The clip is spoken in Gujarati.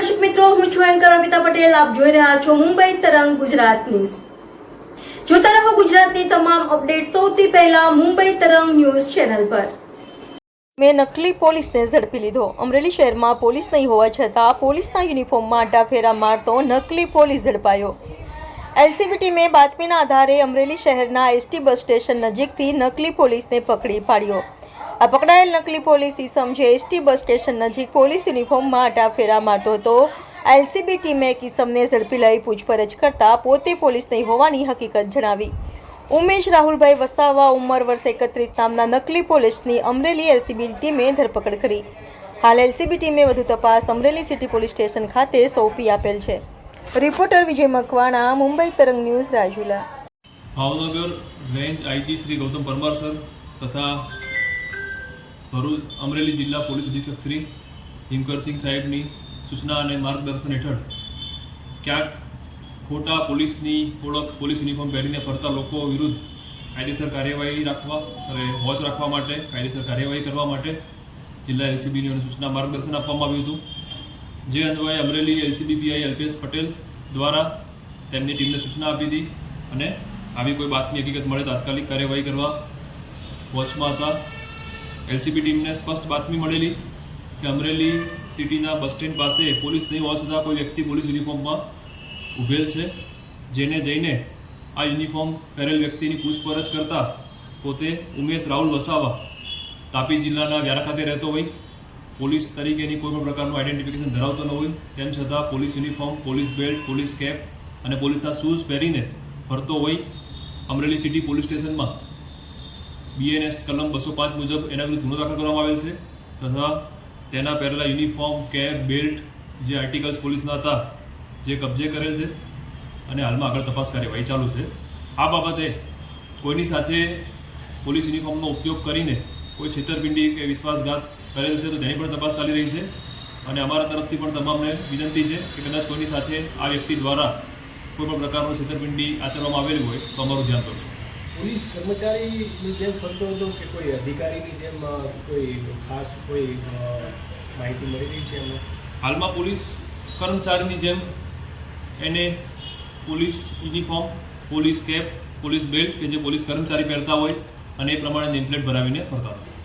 હું છું એન્કર અમિતા પટેલ. આપ જોઈ રહ્યા છો મુંબઈ તરંગ ગુજરાત ન્યૂઝ. જોતા રહો ગુજરાતની તમામ અપડેટ સૌથી પહેલા મુંબઈ તરંગ ન્યૂઝ ચેનલ પર. મેં નકલી પોલીસને ઝડપી લીધો. અમરેલી શહેરમાં પોલીસ નહીં હોવા છતાં પોલીસના યુનિફોર્મમાં અड्डाફેરા મારતો નકલી પોલીસ ઝડપાયો. એલસીબી ટીમે બાતમીના આધારે અમરેલી શહેરના એસટી બસ સ્ટેશન નજીકથી નકલી પોલીસને પકડી પાડ્યો. આ પકડાયેલ નકલી પોલીસ ઈસમ જે એસટી બસ સ્ટેશન નજીક પોલીસ યુનિફોર્મમાં આટા ફેરા મારતો હતો. એલસીબી ટીમે કિસમને ઝડપી લઈ પૂછપરછ કરતા પોતે પોલીસ નહીં હોવાની હકીકત જણાવી. ઉમેશ રાહુલભાઈ વસાવા ઉંમર વર્ષ એકત્રીસ નામના નકલી પોલીસની અમરેલી એલસીબી ટીમે ધરપકડ કરી. હાલ એલસીબી ટીમે વધુ તપાસ અમરેલી સિટી પોલીસ સ્ટેશન ખાતે સોંપી આપેલ છે. Reporter Vijay Makwana, Mumbai Tarang news Rajula. Bhavnagar range IG Shri Gautam Parmar sir તથા ભરૂચ અમરેલી જિલ્લા પોલીસ અધિક્ષક શ્રી હિમકરસિંહ સાહેબની સૂચના અને માર્ગદર્શન હેઠળ ક્યાંક ખોટા પોલીસની ઓળખ, પોલીસ યુનિફોર્મ પહેરીને ફરતા લોકો વિરુદ્ધ કાયદેસર કાર્યવાહી રાખવા અને વોચ રાખવા માટે, કાયદેસર કાર્યવાહી કરવા માટે જિલ્લા એલસીબીની સૂચના માર્ગદર્શન આપવામાં આવ્યું હતું. જે અન્વયે અમરેલી એલસીબી પીઆઈ અલ્પેશ પટેલ દ્વારા તેમની ટીમને સૂચના આપી હતી અને આવી કોઈ બાતમી હકીકત મળે તાત્કાલિક કાર્યવાહી કરવા વોચમાં હતા. એલસીબી ટીમને સ્પષ્ટ બાતમી મળેલી કે અમરેલી સિટીના બસ સ્ટેન્ડ પાસે પોલીસ નહીં હોવા છતાં કોઈ વ્યક્તિ પોલીસ યુનિફોર્મમાં ઊભેલ છે. જેને જઈને આ યુનિફોર્મ પહેરેલ વ્યક્તિની પૂછપરછ કરતા પોતે ઉમેશ રાહુલ વસાવા તાપી જિલ્લાના વ્યારા ખાતે રહેતો હોય. પોલીસ તરીકેની કોઈ પણ પ્રકારનું આઈડેન્ટિફિકેશન ધરાવતો ન હોય. તેમ છતાં police uniform, police belt, police cap અને પોલીસના શૂઝ પહેરીને ફરતો હોય અમરેલી સિટી પોલીસ સ્ટેશનમાં. બીએનએસ કલમ બસો પાંચ મુજબ એના વિરુદ્ધ ગુનો દાખલ કરવામાં આવેલ છે તથા તેના પહેરેલા યુનિફોર્મ, કેપ, બેલ્ટ જે આર્ટિકલ્સ પોલીસના હતા, જે કબજે કરેલ છે અને હાલમાં આગળ તપાસ કાર્યવાહી ચાલુ છે. આ બાબતે કોઈની સાથે પોલીસ યુનિફોર્મનો ઉપયોગ કરીને કોઈ છેતરપિંડી કે વિશ્વાસઘાત કરેલ છે તો તેની પણ તપાસ ચાલી રહી છે અને અમારા તરફથી પણ તમામને વિનંતી છે કે કદાચ કોઈની સાથે આ વ્યક્તિ દ્વારા કોઈપણ પ્રકારનું છેતરપિંડી આચરવામાં આવેલી હોય તો અમારું ધ્યાન કરજો પોલીસ કર્મચારીની જેમ ફરતો હતો કે કોઈ અધિકારીની જેમ કોઈ ખાસ કોઈ માહિતી મળી રહી છે એમને? હાલમાં પોલીસ કર્મચારીની જેમ એને police uniform, police cap, police belt કે જે પોલીસ કર્મચારી પહેરતા હોય અને એ પ્રમાણે નેમપ્લેટ ભરાવીને ફરતા હતા.